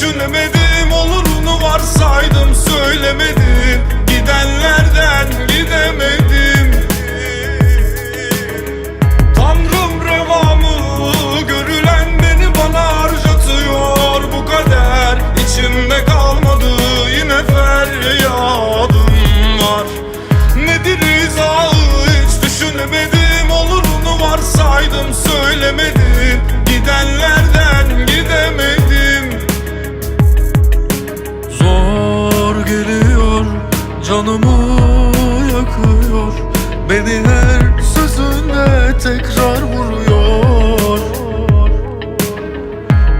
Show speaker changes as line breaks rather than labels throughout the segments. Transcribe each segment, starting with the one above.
düşünemedim Olurunu varsaydım söylemedim. Gidenlerden gidemedim. Tanrım revamı görülen beni bana harcatıyor. Bu kader içimde kalmadı yine feryadım var. Nedir izahı hiç düşünemedim Olurunu varsaydım söylemedim.
Canımı yakıyor. Beni her sözünde tekrar vuruyor.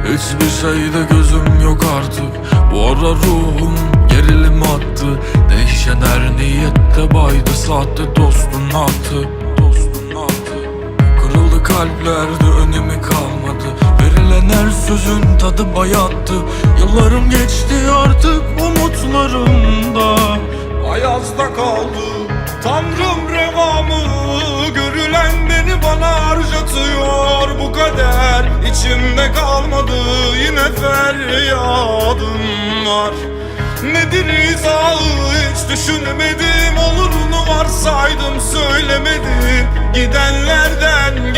Hiçbir şeyde gözüm yok artık. Bu ara ruhum gerilim attı. Değişen her niyette baydı. Sahte dostun attı. Kırıldı kalplerde önemi kalmadı. Verilen her sözün tadı bayattı. Yıllarım geçti artık umutlarımda
Ayazda kaldı. Tanrım revamı Görülen beni bana harcatıyor. Bu kader içimde kalmadı Yine feryadım var Nedir izahı hiç düşünmedim Olurunu varsaydım söylemedim. Gidenlerden